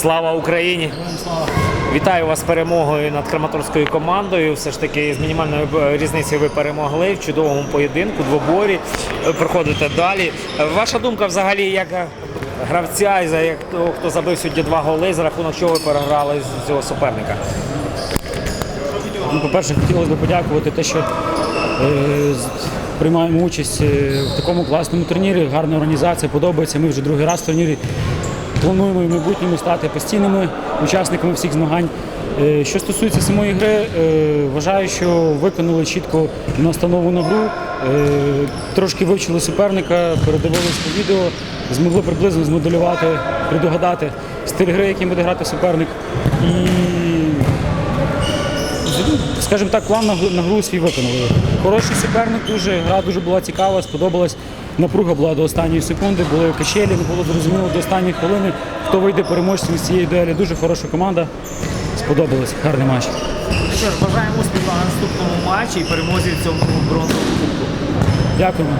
Слава Україні! Вітаю вас з перемогою над Краматорською командою. Все ж таки з мінімальною е, різницею ви перемогли в чудовому поєдинку, двоборі. Е, Проходите далі. Е, Ваша думка взагалі як гравця як того, хто забив сьогодні два голи, за рахунок чого ви переграли з цього суперника? Ну, По-перше, хотілося б подякувати те, що приймаємо участь в такому класному турнірі. Гарна організація, подобається. Ми вже другий раз в турнірі. Плануємо в майбутньому стати постійними учасниками всіх змагань. Е, Що стосується самої гри, е, вважаю, що виконали чітко настановлену гру, е, трошки вивчили суперника, передивились по відео, змогли приблизно змоделювати, предугадати стиль гри, яким буде грати суперник. І скажімо так, план на на гру свій виконали. Хороший суперник, дуже гра дуже була цікава, сподобалась. Напруга була до останньої секунди, були качелі, не було зрозуміло до останньої хвилини, хто вийде переможцем з цієї дуелі. Дуже хороша команда. Сподобалось, гарний матч. Що ж, бажаємо успіху на наступному матчі і перемозі в цьому бронзовому кубку. Дякуємо.